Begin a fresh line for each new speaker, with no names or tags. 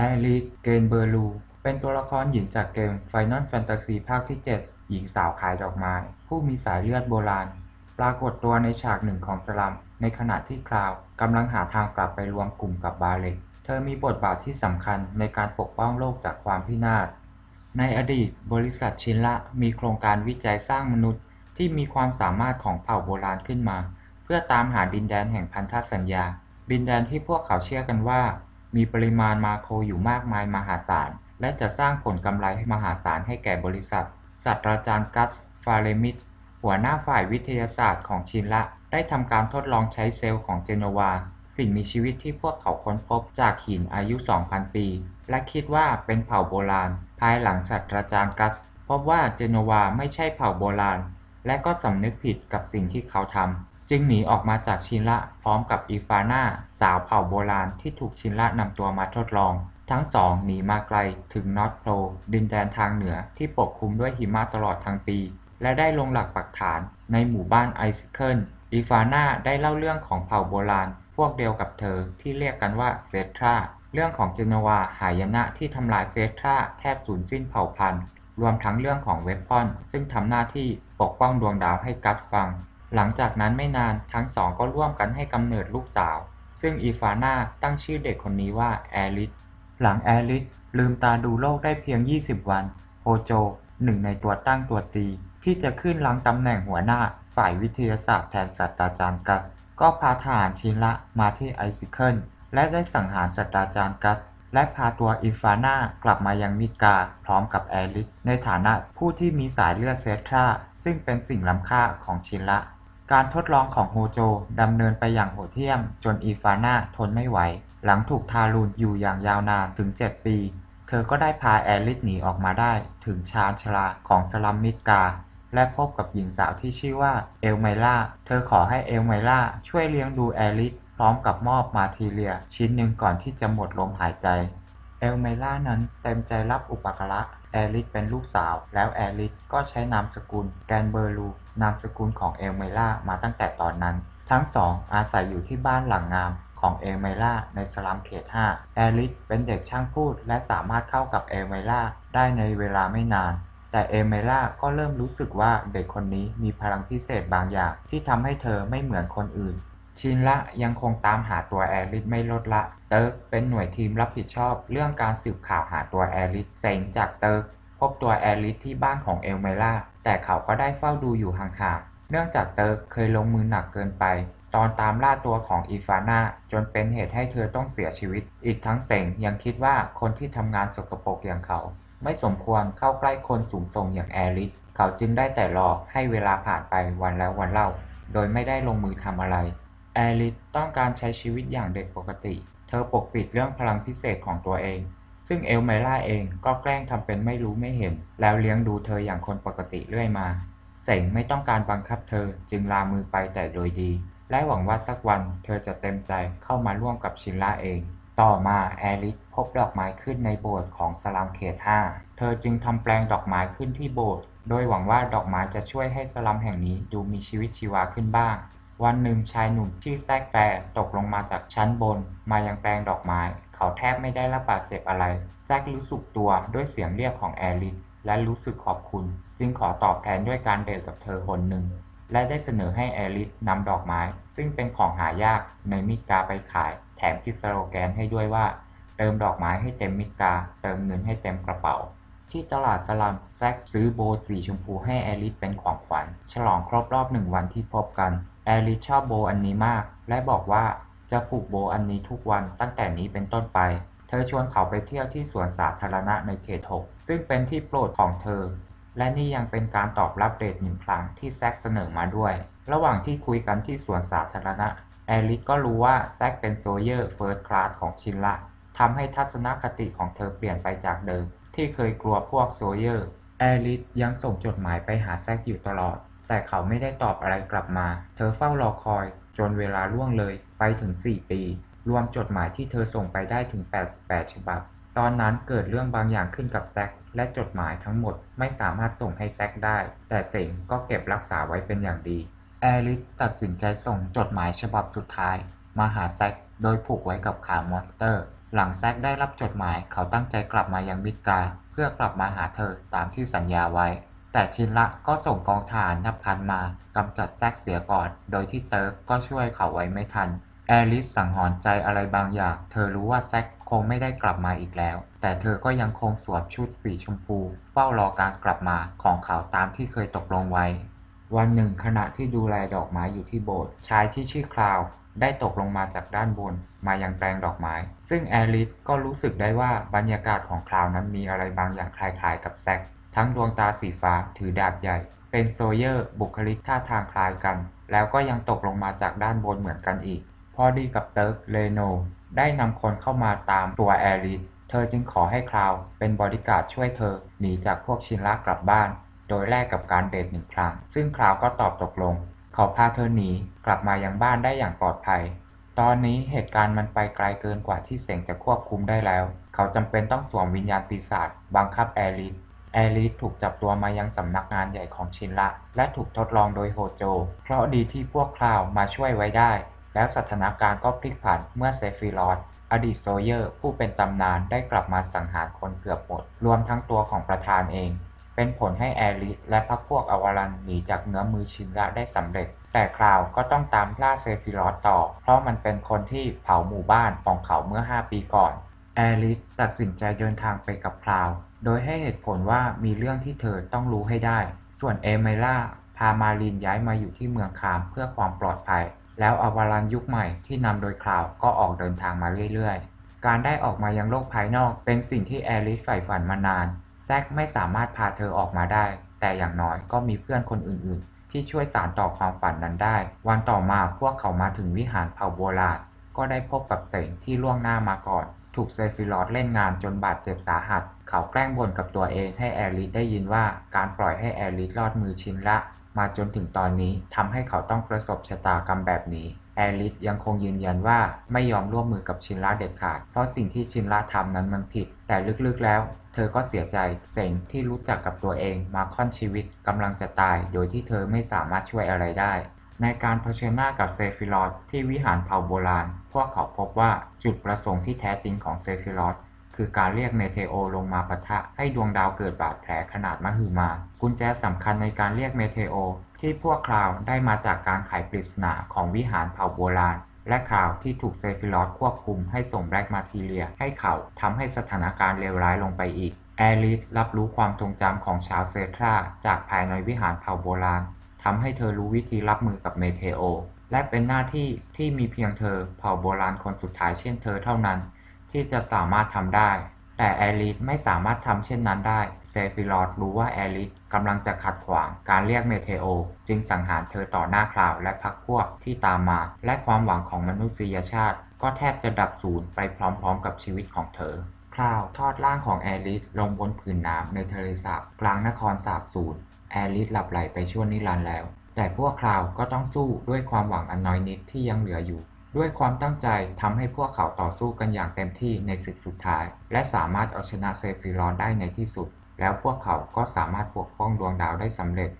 แอลิส เกนเบอร์ลู เป็นตัวละครหญิงจากเกม Final Fantasy ภาคที่ 7 หญิงสาวขายดอกไม้ ผู้มีสายเลือดโบราณ ปรากฏตัวในฉากหนึ่งของสลัม ในขณะที่คราวกำลังหาทางกลับไปรวมกลุ่มกับบาเล็ก เธอมีบทบาทที่สำคัญในการปกป้องโลกจากความพินาศ ในอดีต บริษัทชินละมีโครงการวิจัยสร้างมนุษย์ ที่มีความสามารถของเผ่าโบราณขึ้นมา เพื่อตามหาดินแดนแห่งพันธสัญญา ดินแดนที่พวกเขาเชื่อกันว่า มีปริมาณมาโครอยู่มากมายมหาศาล และจะสร้างผลกำไรให้มหาศาลให้แก่บริษัท ศาสตราจารย์กัส ฟาเรมิดหัวหน้าฝ่ายวิทยาศาสตร์ของชินละ ได้ทำการทดลองใช้เซลล์ของเจโนวา สิ่งมีชีวิตที่พวกเขาค้นพบจากหินอายุ 2,000 ปี และคิดว่าเป็นเผ่าโบราณ ภายหลังศาสตราจารย์กัสพบว่าเจโนวาไม่ใช่เผ่าโบราณ และก็สำนึกผิดกับสิ่งที่เขาทำ จึงหนีออกมาจากชินละพร้อมกับอีฟาน่าสาวเผ่าโบราณที่ถูกชินละนำตัวมาทดลอง ทั้งสองหนีมาไกลถึงนอตโพลดินแดนทางเหนือที่ปกคลุมด้วยหิมะตลอดทั้งปี และได้ลงหลักปักฐานในหมู่บ้านไอซิเคิลอีฟาน่าได้เล่าเรื่องของเผ่าโบราณ พวกเดียวกับเธอที่เรียกกันว่าเซทราเรื่องของเจโนวาหายนะที่ทำลายเซทราแทบสูญสิ้นเผ่าพันธุ์ รวมทั้งเรื่องของเวปปอน ซึ่งทำหน้าที่ปกป้องดวงดาวให้กัสฟัง หลังจากนั้นไม่นานทั้งสองก็ร่วมกันให้กำเนิดลูกสาว ซึ่งอีฟาน่าตั้งชื่อเด็กคนนี้ว่าแอลิสหลังแอลิสลืมตาดูโลกได้เพียง 20 วันโฮโจ หนึ่งในตัวตั้งตัวตี ที่จะขึ้นลังตำแหน่งหัวหน้าฝ่ายวิทยาศาสตร์แทนศาสตราจารย์กัส ก็พาทหารชินละมาที่ไอซิเคิลและได้สังหารศาสตราจารย์กัส และพาตัวอีฟาน่ากลับมายังมิดกาพร้อมกับแอลิสในฐานะผู้ที่มีสายเลือดเซทราซึ่งเป็นสิ่งล้ำค่าของชินละ การทดลองของโฮโจดำเนินไปอย่างโหดเหี้ยม จนอีฟาน่าทนไม่ไหว หลังถูกทารุณอยู่อย่างยาวนานถึง 7 ปี เธอก็ได้พาแอลิสหนีออกมาได้ ถึงชานชลาของสลัมมิดกา และพบกับหญิงสาวที่ชื่อว่าเอลไมล่า เธอขอให้เอลไมล่าช่วยเลี้ยงดูแอลิสพร้อมกับมอบมาทีเรีย ชิ้นหนึ่งก่อนที่จะหมดลมหายใจ เอลไมล่านั้นเต็มใจรับอุปการะ แอลิสเป็นลูกสาว แล้วแอลิสก็ใช้นามสกุลแกนเบอร์ลู นามสกุลของเอลไมล่ามาตั้งแต่ตอนนั้น ทั้งสองอาศัยอยู่ที่บ้านหลังงามของเอลไมล่าในสลัมเขต 5 แอลิสเป็นเด็กช่างพูดและสามารถเข้ากับเอลไมล่าได้ในเวลาไม่นาน แต่เอลไมล่าก็เริ่มรู้สึกว่าเด็กคนนี้มีพลังพิเศษบางอย่างที่ทำให้เธอไม่เหมือนคนอื่น ชินละยังคงตามหาตัวแอลิสไม่ลดละ เติร์กเป็นหน่วยทีมรับผิดชอบ เรื่องการสืบข่าวหาตัวแอลิสเซ็งจากเติร์กพบตัวแอลิสที่บ้านของเอลไมล่า แต่เขาก็ได้เฝ้าดูอยู่ห่างๆ เนื่องจากเติร์กเคยลงมือหนักเกินไป ตอนตามล่าตัวของอีฟาน่าจนเป็นเหตุให้เธอต้องเสียชีวิต อีกทั้งเซ็งยังคิดว่าคนที่ทำงานสกปรกอย่างเขา ไม่สมควรเข้าใกล้คนสูงส่งอย่างแอลิสเขาจึงได้แต่รอให้เวลาผ่านไปวันแล้ววันเล่า โดยไม่ได้ลงมือทำอะไร แอลิสต้องการใช้ชีวิตอย่างเด็กปกติ เธอปกปิดเรื่องพลังพิเศษของตัวเอง ซึ่งเอลไมล่าเองก็แกล้งทำเป็นไม่รู้ไม่เห็น แล้วเลี้ยงดูเธออย่างคนปกติเรื่อยมา เสงไม่ต้องการบังคับเธอจึงลามือไปแต่โดยดี และหวังว่าสักวันเธอจะเต็มใจเข้ามาร่วมกับชินล่าเอง ต่อมาแอลิสพบดอกไม้ขึ้นในโบสถ์ของสลัมเขต 5 เธอจึงทำแปลงดอกไม้ขึ้นที่โบสถ์โดยหวังว่าดอกไม้จะช่วยให้สลัมแห่งนี้ดูมีชีวิตชีวาขึ้นบ้าง วันหนึ่งชายหนุ่มชื่อแซกแฟร์ตกลงมาจากชั้นบน มายังแปลงดอกไม้ เขาแทบไม่ได้รับบาดเจ็บอะไร แซกรู้สึกตัวด้วยเสียงเรียกของแอลิสและรู้สึกขอบคุณ จึงขอตอบแทนด้วยการเดทกับเธอคนหนึ่ง และได้เสนอให้แอลิสนำดอกไม้ ซึ่งเป็นของหายากในมิกาไปขาย แถมติดสโลแกนให้ด้วยว่า เติมดอกไม้ให้เต็มมิกา เติมเงินให้เต็มกระเป๋าที่ตลาดสลัมแซกซื้อโบสีชมพูให้แอลิสเป็นของขวัญ ฉลองครบรอบหนึ่งวันที่พบกัน แอลิสชอบโบอันนี้มาก และบอกว่าจะผูกโบอันนี้ทุกวันตั้งแต่นี้เป็นต้นไปเธอชวนเขาไปเที่ยวที่สวนสาธารณะในเขตหกซึ่งเป็นที่โปรดของเธอ และนี่ยังเป็นการตอบรับเดทหนึ่งครั้งที่แซกเสนอมาด้วย ระหว่างที่คุยกันที่สวนสาธารณะ แอลิสก็รู้ว่าแซกเป็นโซเยอร์เฟิร์สคลาสของชินละทำให้ทัศนคติของเธอเปลี่ยนไปจากเดิม ที่เคยกลัวพวกโซเยอร์ แอลิสยังส่งจดหมายไปหาแซกอยู่ตลอด แต่เขาไม่ได้ตอบอะไรกลับมา เธอเฝ้ารอคอย จนเวลาล่วงเลยไปถึง 4 ปี รวมจดหมายที่เธอส่งไปได้ถึง 88 ฉบับ ตอนนั้นเกิดเรื่องบางอย่างขึ้นกับแซกและจดหมายทั้งหมดไม่สามารถส่งให้แซกได้ แต่เสงก็เก็บรักษาไว้เป็นอย่างดี แอลิสตัดสินใจส่งจดหมายฉบับสุดท้าย มาหาแซกโดยผูกไว้กับขามอนสเตอร์ หลังแซกได้รับจดหมายเขาตั้งใจกลับมายังมิดการเพื่อกลับมาหาเธอตามที่สัญญาไว้ แต่ชินละก็ส่งกองทหารนับพันมากำจัดแซกเสียก่อน โดยที่เติร์กก็ช่วยเขาไว้ไม่ทัน แอลิสสังหรณ์ใจอะไรบางอย่าง เธอรู้ว่าแซกคงไม่ได้กลับมาอีกแล้ว แต่เธอก็ยังคงสวมชุดสีชมพู เฝ้ารอการกลับมาของเขาตามที่เคยตกลงไว้ วันหนึ่งขณะที่ดูแลดอกไม้อยู่ที่โบสถ์ชายที่ชื่อคลาวได้ตกลงมาจากด้านบน มายังแปลงดอกไม้ ซึ่งแอลิสก็รู้สึกได้ว่าบรรยากาศของคลาวนั้นมีอะไรบางอย่างคล้ายๆกับแซก ทั้งดวงตาสีฟ้าถือดาบใหญ่ เป็นโซเยอร์ บุคลิกท่าทางคล้ายกัน แล้วก็ยังตกลงมาจากด้านบนเหมือนกันอีก พอดีกับเติร์กเลโน ได้นำคนเข้ามาตามตัวแอลิสเธอจึงขอให้คลาวเป็นบริการดช่วยเธอหนีจากพวกชินละกลับบ้าน โดยแลกกับการเดทหนึ่งครั้ง ซึ่งคลาวก็ตอบตกลง เขาพาเธอหนีกลับมายังบ้านได้อย่างปลอดภัย ตอนนี้เหตุการณ์มันไปไกลเกินกว่าที่เสงจะควบคุมได้แล้ว เขาจำเป็นต้องสวมวิญญาณปีศาจบังคับแอลิส แอลิสถูกจับตัวมายังสำนักงานใหญ่ของชินละและถูกทดลองโดยโฮโจ เพราะดีที่พวกคลาวมาช่วยไว้ได้ แล้วสถานการณ์ก็พลิกผันเมื่อเซฟิรอสอดีตโซเยอร์ ผู้เป็นตำนานได้กลับมาสังหารคนเกือบหมด รวมทั้งตัวของประธานเอง เป็นผลให้แอลิสและพรรคพวกอวารันหนีจากเงื้อมือชินละได้สำเร็จ แต่คราวก็ต้องตามล่าเซฟิรอสต่อ เพราะมันเป็นคนที่เผาหมู่บ้านของเขาเมื่อ 5 ปีก่อน แอลิสตัดสินใจเดินทางไปกับคราว โดยให้เหตุผลว่ามีเรื่องที่เธอต้องรู้ให้ได้ ส่วนเอเมล่าพามารีนย้ายมาอยู่ที่เมืองคามเพื่อความปลอดภัย แล้วอวารันยุคใหม่ที่นำโดยคราวก็ออกเดินทางมาเรื่อยๆ การได้ออกมายังโลกภายนอกเป็นสิ่งที่แอลิสใฝ่ฝันมานาน แซกไม่สามารถพาเธอออกมาได้ แต่อย่างน้อยก็มีเพื่อนคนอื่นๆ ที่ช่วยสานต่อความฝันนั้นได้ วันต่อมาพวกเขามาถึงวิหารเผ่าโบราณก็ได้พบกับเสงที่ล่วงหน้ามาก่อน ถูกเซฟิรอสเล่นงานจนบาดเจ็บสาหัส เขาแกล้งบ่นกับตัวเองให้แอริสได้ยินว่าการปล่อยให้แอริสรอดมือชินละ มาจนถึงตอนนี้ทำให้เขาต้องประสบชะตากรรมแบบนี้แอริสยังคงยืนยันว่าไม่ยอมร่วมมือกับชินละเด็ดขาด เพราะสิ่งที่ชินละทำนั้นมันผิด แต่ลึกๆแล้ว เธอก็เสียใจเซ็งที่รู้จักกับตัวเองมาค่อนชีวิตกำลังจะตาย โดยที่เธอไม่สามารถช่วยอะไรได้ ในการเผชิญหน้ากับเซฟิรอสที่วิหารเผ่าโบราณ พวกเขาพบว่าจุดประสงค์ที่แท้จริงของเซฟิรอสคือการเรียกเมเทโอลงมาปะทะให้ดวงดาวเกิดบาดแผลขนาดมหึมา กุญแจสำคัญในการเรียกเมเทโอ ที่พวกคราวได้มาจากการไขปริศนาของวิหารเผ่าโบราณ และข่าวที่ถูกเซฟิรอสควบคุมให้ส่งแบล็กมาทีเรีย ให้เขาทำให้สถานการณ์เลวร้ายลงไปอีก แอริสรับรู้ความทรงจำของชาวเซทราจากภายในวิหารเผ่าโบราณ ทำให้เธอรู้วิธีรับมือกับเมเทโอ และเป็นหน้าที่ที่มีเพียงเธอเผ่าโบราณคนสุดท้ายเช่นเธอเท่านั้น ที่จะสามารถทำได้ แต่แอริสไม่สามารถทำเช่นนั้นได้เซฟิรอสรู้ว่าแอริสกำลังจะขัดขวางการเรียกเมเทโอ จึงสังหารเธอต่อหน้าคราวและพักพวกที่ตามมา และความหวังของมนุษยชาติ ก็แทบจะดับสูญไปพร้อมๆ กับชีวิตของเธอคราวทอดร่างของแอริสลงบนผืนน้ำในทะเลสาบกลางนครสาบสูญ แอริสหลับไหลไปชั่วนิรันดร์แล้ว แต่พวกคราวก็ต้องสู้ด้วยความหวังอันน้อยนิดที่ยังเหลืออยู่ ด้วยความตั้งใจทำให้พวกเขาต่อสู้กันอย่างเต็มที่ในศึกสุดท้าย และสามารถเอาชนะเซฟิรอนได้ในที่สุด แล้วพวกเขาก็สามารถปกป้องดวงดาวได้สำเร็จ